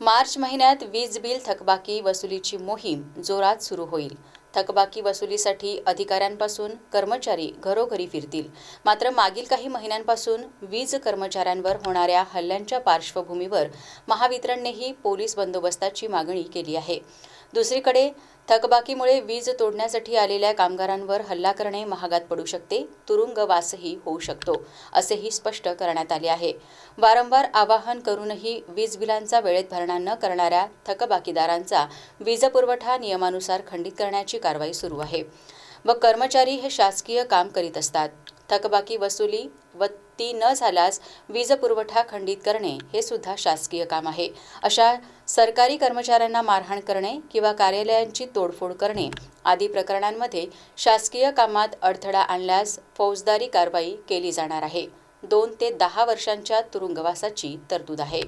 मार्च महिन्यात वीज बिल थकबाकी वसुलीची मोहीम जोरात सुरू होईल. थकबाकी वसुलीसाठी अधिकाऱ्यांपासून कर्मचारी घरोघरी फिरतील. मात्र मागील काही महिन्यांपासून वीज कर्मचाऱ्यांवर होणाऱ्या हल्ल्यांच्या पार्श्वभूमीवर महावितरणनेही पोलीस बंदोबस्ताची मागणी केली आहे. दुसरीकडे थकबाकीमुळे वीज तोडण्यासाठी आलेल्या कामगारांवर हल्ला करणे महागात पडू शकते तुरुंगवासही होऊ शकतो असेही स्पष्ट करण्यात आले आहे. वारंवार आवाहन करूनही वीज बिलांचा वेळेत भरणा न करणाऱ्या थकबाकीदारांचा वीजपुरवठा नियमानुसार खंडित करण्याची कारवाई सुरू आहे. व कर्मचारी हे शासकीय काम करीत असतात. थकबाकी वसुली व ती न झाल्यास वीज पुरवठा खंडित करणे हे सुद्धा शासकीय काम आहे. अशा सरकारी कर्मचाऱ्यांना मारहाण करणे किंवा कार्यालयांची तोडफोड करणे आदी प्रकरणांमध्ये शासकीय कामात अडथळा आणल्यास फौजदारी कारवाई केली जाणार आहे. दोन ते दहा वर्षांच्या तुरुंगवासाची तरतूद आहे.